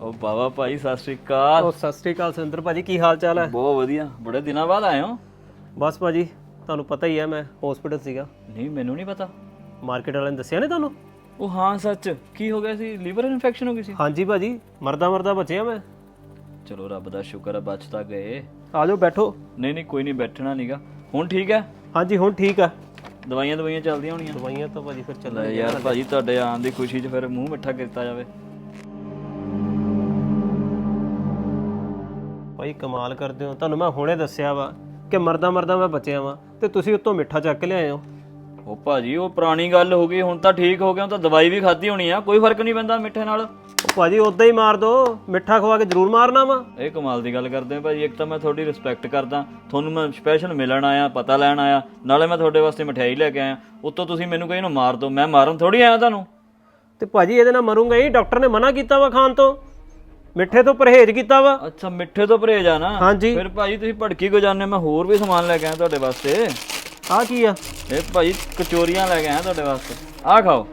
ਉਹ ਬਾਬਾ ਭਾਈ ਸਤਿ ਸ਼੍ਰੀ ਅਕਾਲ। ਉਹ ਸਤਿ ਸ੍ਰੀ ਅਕਾਲ ਸੁਰਿੰਦਰ ਭਾਜੀ ਕੀ ਹਾਲ ਚਾਲ ਹੈ? ਬਹੁਤ ਵਧੀਆ। ਬੜੇ ਦਿਨਾਂ ਬਾਅਦ ਆਏ ਹੋ। ਬਸ ਭਾਜੀ ਤੁਹਾਨੂੰ ਪਤਾ ਹੀ ਹੈ ਮੈਂ ਹਸਪੀਟਲ ਸੀਗਾ। ਨਹੀਂ ਮੈਨੂੰ ਨਹੀਂ ਪਤਾ। ਮਾਰਕੀਟ ਵਾਲਿਆਂ ਨੇ ਦੱਸਿਆ ਨੇ ਤੁਹਾਨੂੰ? ਉਹ ਹਾਂ ਸੱਚ। ਕੀ ਹੋ ਗਿਆ ਸੀ? ਲੀਵਰ ਇਨਫੈਕਸ਼ਨ ਹੋ ਗਈ ਸੀ? ਹਾਂਜੀ ਭਾਜੀ ਮਰਦਾ ਮਰਦਾ ਬਚਿਆ ਮੈਂ। ਚਲੋ ਰੱਬ ਦਾ ਸ਼ੁਕਰ ਹੈ ਬਚ ਤਾਂ ਗਏ। ਆ ਜਾਓ ਬੈਠੋ। ਨਹੀਂ ਨਹੀਂ ਕੋਈ ਨਹੀਂ ਬੈਠਣਾ ਨਹੀਂਗਾ ਹੁਣ ਠੀਕ ਹੈ? ਹਾਂਜੀ ਹੁਣ ਠੀਕ ਆ ਦਵਾਈਆਂ ਦਵਾਈਆਂ ਚੱਲਦੀਆਂ ਹੋਣੀਆਂ। ਦਵਾਈਆਂ ਤਾਂ ਭਾਜੀ ਫਿਰ ਚੱਲ ਲੈ ਯਾਰ ਭਾਜੀ ਤੁਹਾਡੇ ਆਉਣ ਦੀ ਖੁਸ਼ੀ 'ਚ ਫਿਰ ਮੂੰਹ ਮਿੱਠਾ ਕੀਤਾ ਜਾਵੇ। ਭਾਈ ਕਮਾਲ ਕਰਦੇ ਹੋ। ਤੁਹਾਨੂੰ ਮੈਂ ਹੁਣੇ ਦੱਸਿਆ ਵਾ ਕਿ ਮਰਦਾ ਮਰਦਾ ਮੈਂ ਬਚਿਆ ਵਾਂ ਤੇ ਤੁਸੀਂ ਉੱਤੋਂ ਮਿੱਠਾ ਚੱਕ ਲਿਆਏ ਹੋ। ਉਹ ਭਾਜੀ ਉਹ ਪੁਰਾਣੀ ਗੱਲ ਹੋ ਗਈ ਹੁਣ ਤਾਂ ਠੀਕ ਹੋ ਗਿਆ ਹੁਣ ਤਾਂ ਦਵਾਈ ਵੀ ਖਾਧੀ ਹੋਣੀ ਆ। ਕੋਈ ਫ਼ਰਕ ਨਹੀਂ ਪੈਂਦਾ ਮਿੱਠੇ ਨਾਲ। ਉਹ ਭਾਜੀ ਉਦਾਂ ਹੀ ਮਾਰ ਦੋ। ਮਿੱਠਾ ਖਵਾ ਕੇ ਜ਼ਰੂਰ ਮਾਰਨਾ ਵਾ। ਇਹ ਕਮਾਲ ਦੀ ਗੱਲ ਕਰਦੇ ਆ ਭਾਜੀ ਇੱਕ ਤਾਂ ਮੈਂ ਤੁਹਾਡੀ ਰਿਸਪੈਕਟ ਕਰਦਾ। ਤੁਹਾਨੂੰ ਮੈਂ ਸਪੈਸ਼ਲ ਮਿਲਣ ਆਇਆ ਪਤਾ ਲੈਣ ਆਇਆ ਨਾਲੇ ਮੈਂ ਤੁਹਾਡੇ ਵਾਸਤੇ ਮਠਿਆਈ ਲੈ ਕੇ ਆਇਆ। ਉੱਤੋਂ ਤੁਸੀਂ ਮੈਨੂੰ ਕਹੀ ਨੂੰ ਮਾਰ ਦਿਓ ਮੈਂ ਮਾਰਨ ਥੋੜੀ ਆਇਆ ਤੁਹਾਨੂੰ? ਤੇ ਭਾਜੀ ਇਹਦੇ ਨਾਲ ਮਰੂੰਗਾ ਹੀ ਡਾਕਟਰ ਨੇ ਮਨਾ ਕੀਤਾ ਵਾ ਖਾਣ ਤੋਂ। ਮਿੱਠੇ ਤੋਂ ਪਰਹੇਜ਼ ਕੀਤਾ ਵਾ। ਅੱਛਾ ਮਿੱਠੇ ਤੋਂ ਪਰਹੇਜ ਆ ਨਾ? ਹਾਂਜੀ। ਫਿਰ ਭਾਜੀ ਤੁਸੀਂ ਭੜਕੀ ਕੋ ਜਾਂਦੇ ਮੈਂ ਹੋਰ ਵੀ ਸਮਾਨ ਲੈ ਕੇ ਆਇਆ ਤੁਹਾਡੇ ਵਾਸਤੇ। ਆ ਕੀ ਆ? ਇਹ ਭਾਜੀ ਕਚੋਰੀਆਂ ਲੈ ਕੇ ਆਇਆ ਤੁਹਾਡੇ ਵਾਸਤੇ। ਆਹ ਖਾਓ।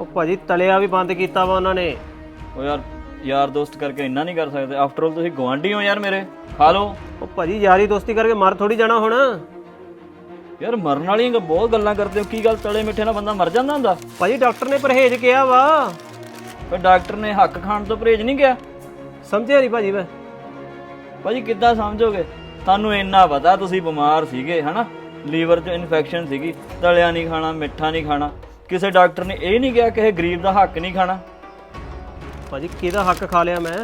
ਉਹ ਭਾਜੀ ਤਲਿਆ ਵੀ ਬੰਦ ਕੀਤਾ ਵਾ ਉਹਨਾਂ ਨੇ। ਉਹ ਯਾਰ ਯਾਰ ਦੋਸਤ ਕਰਕੇ ਇੰਨਾ ਨਹੀਂ ਕਰ ਸਕਦੇ। ਆਫਟਰ ਆਲ ਤੁਸੀਂ ਗਵਾਂਢੀ ਹੋ ਯਾਰ ਮੇਰੇ। ਖਾ ਲਓ। ਉਹ ਭਾਜੀ ਯਾਰੀ ਦੋਸਤੀ ਕਰਕੇ ਮਰ ਥੋੜੀ ਜਾਣਾ ਹੁਣ। ਯਾਰ ਮਰਨ ਵਾਲੀਆਂ ਗ- ਬਹੁਤ ਗੱਲਾਂ ਕਰਦੇ ਹੋ। ਕੀ ਗੱਲ ਤਲੇ ਮਿੱਠੇ ਨਾਲ ਬੰਦਾ ਮਰ ਜਾਂਦਾ ਹੁੰਦਾ? ਭਾਜੀ ਡਾਕਟਰ ਨੇ ਪਰਹੇਜ਼ ਕਿਹਾ ਵਾ। ਪਰ ਡਾਕਟਰ ਨੇ ਹੱਕ ਖਾਣ ਤੋਂ ਪਰਹੇਜ ਨਹੀਂ ਕਿਹਾ? ਸਮਝਿਆ ਨਹੀਂ ਭਾਜੀ ਮੈਂ। ਭਾਜੀ ਕਿੱਦਾਂ ਸਮਝੋਗੇ? ਤੁਹਾਨੂੰ ਇੰਨਾ ਪਤਾ ਤੁਸੀਂ ਬਿਮਾਰ ਸੀਗੇ ਹਨਾ? ਲੀਵਰ 'ਚ ਇਨਫੈਕਸ਼ਨ ਸੀਗੀ ਤਲਿਆ ਨਹੀਂ ਖਾਣਾ ਮਿੱਠਾ ਨਹੀਂ ਖਾਣਾ। ਕਿਸੇ ਡਾਕਟਰ ਨੇ ਇਹ ਨਹੀਂ ਕਿਹਾ ਕਿ ਇਹ ਗਰੀਬ ਦਾ ਹੱਕ ਨਹੀਂ ਖਾਣਾ? ਭਾਜੀ ਕਿਹਦਾ ਹੱਕ ਖਾ ਲਿਆ ਮੈਂ?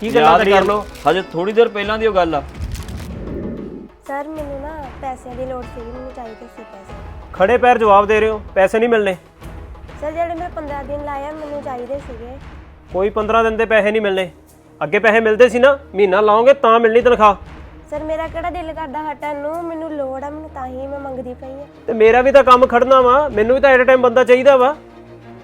ਕੀ ਗੱਲਾਂ ਯਾਦ ਤੇ ਕਰ ਕਰ ਲਓ। ਹਜੇ ਥੋੜੀ ਦੇਰ ਪਹਿਲਾਂ ਦੀ ਉਹ ਗੱਲ ਆ। ਸਰ ਮੈਨੂੰ ਨਾ ਪੈਸਿਆਂ ਦੀ ਲੋੜ ਸੀ ਮੈਨੂੰ ਚਾਹੀਦੇ ਸੀ ਪੈਸੇ। ਖੜੇ ਪੈਰ ਜਵਾਬ ਦੇ ਰਹੇ ਹੋ ਪੈਸੇ ਨਹੀਂ ਮਿਲਣੇ। ਸਰ ਜਿਹੜੇ ਮੈਂ 15 ਦਿਨ ਲਾਇਆ ਮੈਨੂੰ ਚਾਹੀਦੇ ਸੀਗੇ। ਕੋਈ 15 ਦਿਨ ਦੇ ਪੈਸੇ ਨਹੀਂ ਮਿਲਣੇ। ਅੱਗੇ ਪੈਸੇ ਮਿਲਦੇ ਸੀ ਨਾ ਮਹੀਨਾ ਲਾਓਗੇ ਤਾਂ ਮਿਲਣੀ ਤਨਖਾਹ। ਸਰ ਮੇਰਾ ਕਿਹੜਾ ਦਿਲ ਕਰਦਾ ਹਟਣ ਨੂੰ? ਮੈਨੂੰ ਲੋੜ ਆ ਮੈਨੂੰ ਤਾਂ ਹੀ ਮੈਂ ਮੰਗਦੀ ਪਈ ਆ। ਤੇ ਮੇਰਾ ਵੀ ਤਾਂ ਕੰਮ ਖੜਨਾ ਵਾ ਮੈਨੂੰ ਵੀ ਤਾਂ ਐਟ ਟਾਈਮ ਬੰਦਾ ਚਾਹੀਦਾ ਵਾ।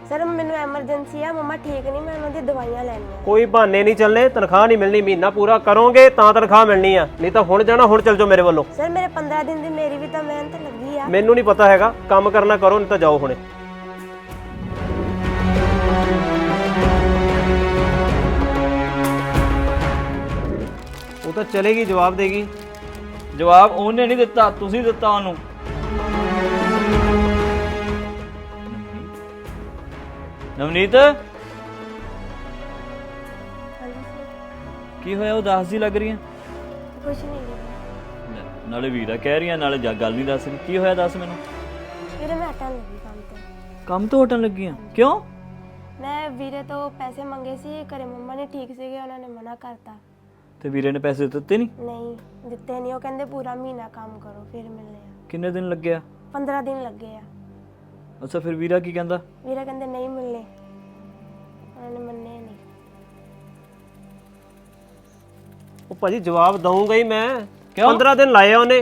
ਸਰ ਮੈਨੂੰ ਐਮਰਜੈਂਸੀ ਆ ਮਮਾ ਠੀਕ ਨਹੀਂ ਮੈਂ ਉਹਨਾਂ ਦੀ ਦਵਾਈਆਂ ਲੈਣੀਆਂ। ਕੋਈ ਬਹਾਨੇ ਨਹੀਂ ਚੱਲਣੇ ਤਨਖਾਹ ਨਹੀਂ ਮਿਲਣੀ ਮਹੀਨਾ ਪੂਰਾ ਕਰੋਗੇ ਤਾਂ ਤਨਖਾਹ ਮਿਲਣੀ ਆ। ਨਹੀਂ ਤਾਂ ਹੁਣ ਜਾਣਾ ਹੁਣ ਚੱਲ ਜਾਓ ਮੇਰੇ ਵੱਲੋਂ। ਸਰ ਮੇਰੇ 15 ਦਿਨ ਦੀ ਮੇਰੀ ਵੀ ਤਾਂ ਮਿਹਨਤ ਲੱਗੀ ਆ। ਮੈਨੂੰ ਨਹੀਂ ਪਤਾ ਹੈਗਾ ਕੰਮ ਕਰਨਾ ਕਰੋ ਨਹੀਂ ਤਾਂ ਜਾਓ ਹੁਣੇ। ਉਹ ਤਾਂ ਚਲੇਗੀ ਜਵਾਬ ਦੇਗੀ। ਜਵਾਬ ਉਹਨੇ ਨਹੀਂ ਦਿੱਤਾ ਤੁਸੀਂ ਦਿੱਤਾ ਉਹਨੂੰ। ਨਵਨੀਤ? ਕੀ ਹੋਇਆ ਉਹ ਦੱਸਦੀ ਲੱਗ ਰਹੀ ਹੈ ਕੁਛ ਨਹੀਂ ਨਾਲੇ ਵੀਰਾ ਕਹਿ ਰਹੀ ਆ ਨਾਲੇ ਜਾ ਗੱਲ ਨਹੀਂ ਦੱਸ ਰਹੀ। ਕੀ ਹੋਇਆ ਦੱਸ ਮੈਨੂੰ? ਵੀਰੇ ਮੈਂ ਹਟਣ ਲੱਗੀ ਕੰਮ ਤੋਂ। ਕੰਮ ਤੋਂ ਹਟਣ ਲੱਗੀ ਆ ਕਿਉਂ? ਮੈਂ ਵੀਰੇ ਤੋਂ ਪੈਸੇ ਮੰਗੇ ਸੀ ਘਰੇ ਮੰਮਾ ਨੇ ਠੀਕ ਸੀਗੇ ਉਹਨਾਂ ਨੇ ਮਨਾ ਕਰਤਾ। ਤੇ ਵੀਰੇ ਨੇ ਪੈਸੇ ਦਿੱਤੇ ਨਹੀਂ ਨਹੀਂ ਦਿੱਤੇ ਨਹੀਂ ਉਹ ਕਹਿੰਦੇ ਪੂਰਾ ਮਹੀਨਾ ਕੰਮ ਕਰੋ ਫਿਰ ਮਿਲਨੇ ਆ। ਕਿੰਨੇ ਦਿਨ ਲੱਗਿਆ? 15 ਦਿਨ ਲੱਗੇ ਆ। ਅੱਛਾ ਫਿਰ ਵੀਰਾ ਕੀ ਕਹਿੰਦਾ? ਵੀਰਾ ਕਹਿੰਦੇ ਨਹੀਂ ਮਿਲਨੇ ਉਹਨਾਂ ਨੇ ਮੰਨੇ ਨਹੀਂ ਉਹ ਭਾਜੀ ਜਵਾਬ ਦਊਂਗਾ ਹੀ ਮੈਂ। ਕਿਉਂ? 15 ਦਿਨ ਲਾਏ ਆ ਉਹਨੇ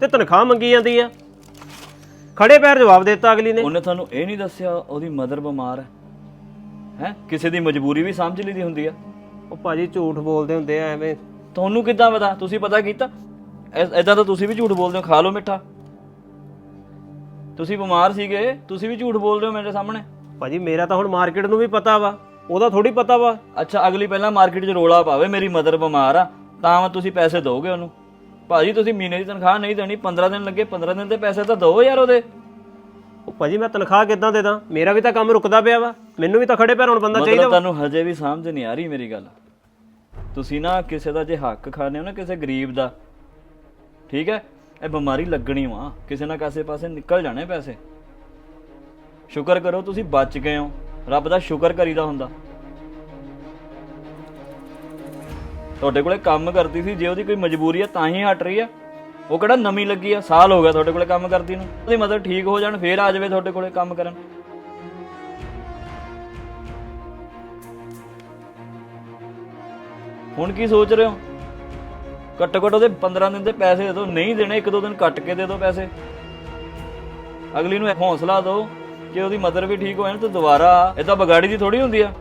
ਤੇ ਤਨਖਾਹ ਮੰਗੀ ਜਾਂਦੀ ਆ। ਖੜੇ ਪੈਰ ਜਵਾਬ ਦਿੱਤਾ ਅਗਲੀ ਨੇ। ਉਹਨੇ ਤੁਹਾਨੂੰ ਇਹ ਨਹੀਂ ਦੱਸਿਆ ਉਹਦੀ ਮਦਰ ਬਿਮਾਰ ਹੈ। ਹੈ? ਕਿਸੇ ਦੀ ਮਜਬੂਰੀ ਵੀ ਸਮਝ ਲਈਦੀ ਹੁੰਦੀ ਆ। ਉਹ ਭਾਜੀ ਝੂਠ ਬੋਲਦੇ ਹੁੰਦੇ ਆ ਐਵੇਂ। ਤੁਹਾਨੂੰ ਕਿੱਦਾਂ ਪਤਾ? ਤੁਸੀਂ ਪਤਾ ਕੀਤਾ? ਐਦਾਂ ਤਾਂ ਤੁਸੀਂ ਵੀ ਝੂਠ ਬੋਲਦੇ ਹੋ ਖਾ ਲਓ ਮਿੱਠਾ। ਤੁਸੀਂ ਬਿਮਾਰ ਸੀਗੇ ਤੁਸੀਂ ਵੀ ਝੂਠ ਬੋਲ ਰਹੇ ਹੋ ਮੇਰੇ ਸਾਹਮਣੇ। ਭਾਜੀ ਮੇਰਾ ਤਾਂ ਹੁਣ ਮਾਰਕੀਟ ਨੂੰ ਵੀ ਪਤਾ ਵਾ। ਉਹਦਾ ਥੋੜੀ ਪਤਾ ਵਾ। ਅੱਛਾ ਅਗਲੀ ਪਹਿਲਾਂ ਮਾਰਕੀਟ 'ਚ ਰੋਲਾ ਪਾਵੇ ਮੇਰੀ ਮਦਰ ਬਿਮਾਰ ਆ ਤਾਂ ਮੈਂ ਤੁਸੀਂ ਪੈਸੇ ਦੋਗੇ ਉਹਨੂੰ? ਭਾਜੀ ਤੁਸੀਂ ਮਹੀਨੇ ਦੀ ਤਨਖਾਹ ਨਹੀਂ ਦੇਣੀ 15 ਦਿਨ ਲੱਗੇ 15 ਦਿਨ ਦੇ ਪੈਸੇ ਤਾਂ ਦਿਓ ਯਾਰ ਉਹਦੇ। ਉਹ ਭਾਜੀ ਮੈਂ ਤਨਖਾਹ ਕਿੱਦਾਂ ਦੇ ਦਾਂ? ਮੇਰਾ ਵੀ ਤਾਂ ਕੰਮ ਰੁਕਦਾ ਪਿਆ ਵਾ। ਮੈਨੂੰ ਵੀ ਤਾਂ ਖੜੇ ਪੈਰ ਹੁਣ ਬੰਦਾ ਚਾਹੀਦਾ ਮਤਲਬ ਵਾ। ਤੁਹਾਨੂੰ ਹਜੇ ਵੀ ਸਮਝ ਨਹੀਂ ਆ ਰਹੀ ਮੇਰੀ ਗੱਲ। ਤੁਸੀਂ ਨਾ ਕਿਸੇ ਦਾ ਜੇ ਹੱਕ ਖਾਣੇ ਹੋ ਨਾ ਕਿਸੇ ਗਰੀਬ ਦਾ, ਠੀਕ ਹੈ? ਇਹ ਬਿਮਾਰੀ ਲੱਗਣੀ ਵਾ। ਕਿਸੇ ਨਾ ਕਿਸੇ ਪਾਸੇ ਨਿਕਲ ਜਾਣੇ ਪੈਸੇ। ਸ਼ੁਕਰ ਕਰੋ ਤੁਸੀਂ ਬਚ ਗਏ ਹੋ। ਰੱਬ ਦਾ ਸ਼ੁਕਰ ਕਰੀਦਾ ਹੁੰਦਾ। ਤੁਹਾਡੇ ਕੋਲੇ ਕੰਮ ਕਰਦੀ ਸੀ, ਜੇ ਉਹਦੀ ਕੋਈ ਮਜਬੂਰੀ ਹੈ ਤਾਂ ਹੀ ਹਟ ਰਹੀ ਹੈ। ਉਹ ਕਿਹੜਾ ਨਵੀਂ ਲੱਗੀ ਆ ਸਾਲ ਹੋ ਗਿਆ ਤੁਹਾਡੇ ਕੋਲੇ ਕੰਮ ਕਰਦੀ ਨੂੰ। ਉਹਦੀ ਮਦਦ ਠੀਕ ਹੋ ਜਾਣ, ਫੇਰ ਆ ਜਾਵੇ ਤੁਹਾਡੇ ਕੋਲੇ ਕੰਮ ਕਰਨ। ਹੁਣ ਕੀ ਸੋਚ ਰਹੇ ਹੋ? ਘੱਟੋ ਘੱਟ ਉਹਦੇ 15 ਦਿਨ ਦੇ ਪੈਸੇ ਦੇ ਦਿਓ ਨਹੀਂ ਦੇਣੇ ਇੱਕ ਦੋ ਦਿਨ ਕੱਟ ਕੇ ਦੇ ਦਿਓ ਪੈਸੇ। ਅਗਲੀ ਨੂੰ ਹੌਸਲਾ ਦਿਓ ਕਿ ਉਹਦੀ ਮਦਰ ਵੀ ਠੀਕ ਹੋ ਜਾਣ ਤੇ ਦੁਬਾਰਾ ਇਹ ਤਾਂ ਬਗਾੜੀ ਦੀ ਥੋੜੀ ਹੁੰਦੀ ਆ।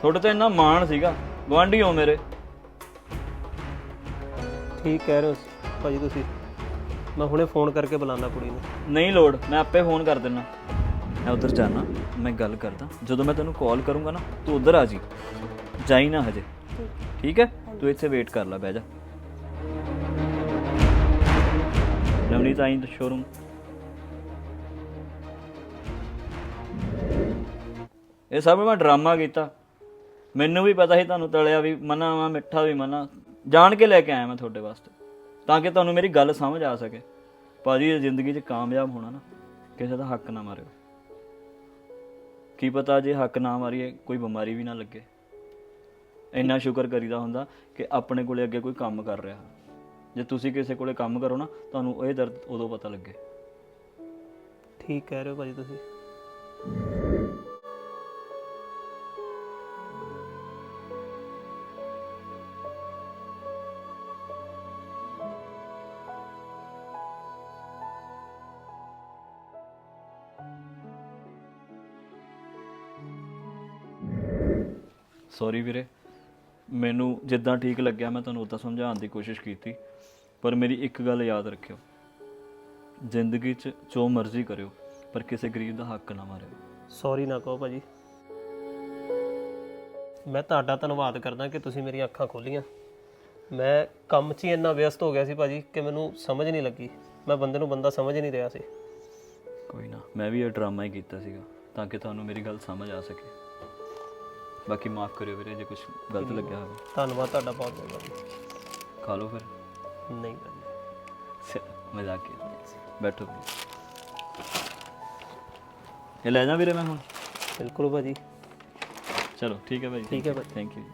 ਤੁਹਾਡੇ ਤੇ ਇੰਨਾ ਮਾਣ ਸੀਗਾ ਗਵਾਂਢੀ ਹੋ ਮੇਰੇ। ਠੀਕ ਕਹਿ ਰਹੇ ਹੋ ਭਾਜੀ ਤੁਸੀਂ। ਮੈਂ ਹੁਣੇ ਫੋਨ ਕਰਕੇ ਬੁਲਾਣਾ ਕੁੜੀ ਨੂੰ। ਨਹੀਂ ਲੋੜ ਮੈਂ ਆਪੇ ਫੋਨ ਕਰ ਦਿੰਨਾ ਮੈਂ ਉਧਰ ਜਾਣਾ, ਮੈਂ ਗੱਲ ਕਰਦਾ। ਜਦੋਂ ਮੈਂ ਤੈਨੂੰ ਕਾਲ ਕਰੂੰਗਾ ਨਾ, ਤੂੰ ਉਧਰ ਆ ਜੀ। ਜਾਈ ਨਾ ਹਜੇ। ਠੀਕ ਹੈ? ਤੂੰ ਇੱਥੇ ਵੇਟ ਕਰ ਲੈ, ਬਹਿ ਜਾ। ਨਵਨੀਤ, ਆਈ ਤਾਂ ਸ਼ੋਰੂਮ ਇਹ ਸਭ ਮੈਂ ਡਰਾਮਾ ਕੀਤਾ। ਮੈਨੂੰ ਵੀ ਪਤਾ ਸੀ ਤੁਹਾਨੂੰ ਤਲਿਆ ਵੀ ਮਨਾ ਵਾ, ਮਿੱਠਾ ਵੀ ਮਨਾ। ਜਾਣ ਕੇ ਲੈ ਕੇ ਆਇਆ ਮੈਂ ਤੁਹਾਡੇ ਵਾਸਤੇ। ਤਾਂ ਕਿ ਤੁਹਾਨੂੰ ਮੇਰੀ ਗੱਲ ਸਮਝ ਆ ਸਕੇ। ਭਾਜੀ, ਇਹ ਜ਼ਿੰਦਗੀ 'ਚ ਕਾਮਯਾਬ ਹੋਣਾ ਨਾ, ਕਿਸੇ ਦਾ ਹੱਕ ਨਾ ਮਾਰਿਓ। ਕੀ ਪਤਾ ਜੇ ਹੱਕ ਨਾ ਮਾਰੀਏ, ਕੋਈ ਬਿਮਾਰੀ ਵੀ ਨਾ ਲੱਗੇ। ਇੰਨਾ ਸ਼ੁਕਰ ਕਰੀਦਾ ਹੁੰਦਾ ਕਿ ਆਪਣੇ ਕੋਲੇ ਅੱਗੇ ਕੋਈ ਕੰਮ ਕਰ ਰਿਹਾ। ਜੇ ਤੁਸੀਂ ਕਿਸੇ ਕੋਲੇ ਕੰਮ ਕਰੋ ਨਾ, ਤੁਹਾਨੂੰ ਇਹ ਦਰਦ ਉਦੋਂ ਪਤਾ ਲੱਗੇ। ਠੀਕ ਕਹਿ ਰਹੇ ਹੋ ਭਾਜੀ ਤੁਸੀਂ। ਸੌਰੀ ਵੀਰੇ। ਮੈਨੂੰ ਜਿੱਦਾਂ ਠੀਕ ਲੱਗਿਆ ਮੈਂ ਤੁਹਾਨੂੰ ਉਦਾਂ ਸਮਝਾਉਣ ਦੀ ਕੋਸ਼ਿਸ਼ ਕੀਤੀ ਪਰ ਮੇਰੀ ਇੱਕ ਗੱਲ ਯਾਦ ਰੱਖਿਓ। ਜ਼ਿੰਦਗੀ 'ਚ ਜੋ ਮਰਜ਼ੀ ਕਰਿਓ ਪਰ ਕਿਸੇ ਗਰੀਬ ਦਾ ਹੱਕ ਨਾ ਮਾਰਿਓ। ਸੌਰੀ ਨਾ ਕਹੋ ਭਾਜੀ। ਮੈਂ ਤੁਹਾਡਾ ਧੰਨਵਾਦ ਕਰਦਾ ਕਿ ਤੁਸੀਂ ਮੇਰੀਆਂ ਅੱਖਾਂ ਖੋਲੀਆਂ। ਮੈਂ ਕੰਮ 'ਚ ਹੀ ਇੰਨਾ ਵਿਅਸਤ ਹੋ ਗਿਆ ਸੀ ਭਾਜੀ ਕਿ ਮੈਨੂੰ ਸਮਝ ਨਹੀਂ ਲੱਗੀ। ਮੈਂ ਬੰਦੇ ਨੂੰ ਬੰਦਾ ਸਮਝ ਨਹੀਂ ਰਿਹਾ ਸੀ। ਕੋਈ ਨਾ ਮੈਂ ਵੀ ਇਹ ਡਰਾਮਾ ਹੀ ਕੀਤਾ ਸੀਗਾ ਤਾਂ ਕਿ ਤੁਹਾਨੂੰ ਮੇਰੀ ਗੱਲ ਸਮਝ ਆ ਸਕੇ। ਬਾਕੀ ਮਾਫ ਕਰਿਓ ਵੀਰੇ ਜੇ ਕੁਝ ਗਲਤ ਲੱਗਿਆ ਹੋਵੇ। ਧੰਨਵਾਦ ਤੁਹਾਡਾ ਬਹੁਤ ਬਹੁਤ ਖਾ ਲਓ ਫਿਰ। ਨਹੀਂ ਭਾਜੀ। ਮਜ਼ਾਕ ਕੀਤਾ ਬੈਠੋ। ਇਹ ਲੈ ਜਾ ਵੀਰੇ ਮੈਂ ਹੁਣ। ਬਿਲਕੁਲ ਭਾਜੀ। ਚਲੋ ਠੀਕ ਹੈ ਭਾਈ ਠੀਕ ਹੈ ਭਾਈ। Thank you